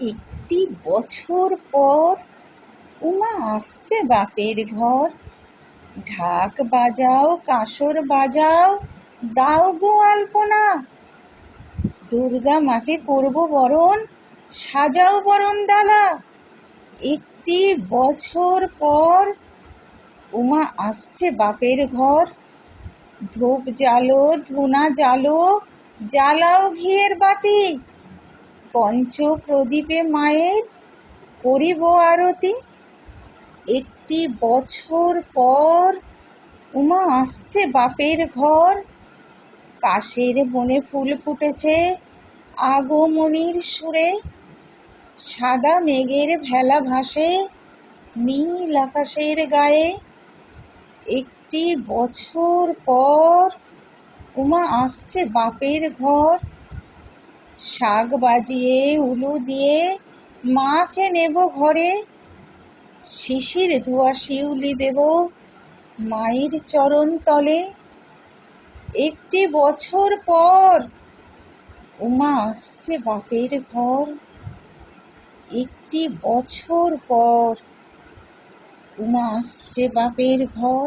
একটি বছর পর উমা আসছে বাপের ঘর। ঢাক বাজাও, কাসর বাজাও, দাও গো আলপনা। দুর্গা মাকে করব বরণ, সাজাও বরণ ডালা। একটি বছর পর উমা আসছে বাপের ঘর। ধূপ জ্বালো, ধুনা জ্বালো, জ্বালাও ঘিয়ের বাতি। পঞ্চ প্রদীপে মায়ের করিব আরতি। একটি বছর পর উমা আসছে বাপের ঘর। কাশের বনে ফুল ফুটেছে আগমনির সুরে। সাদা মেঘের ভেলা ভাসে নীল আকাশের গায়ে। একটি বছর পর উমা আসছে বাপের ঘর। শাক বাজিয়ে, উলু দিয়ে মাকে নেব ঘরে। শিশির ধোয়া শিউলি দেব মায়ের চরণ তলে। একটি বছর পর উমা আসছে বাপের ঘর। একটি বছর পর উমা আসছে বাপের ঘর।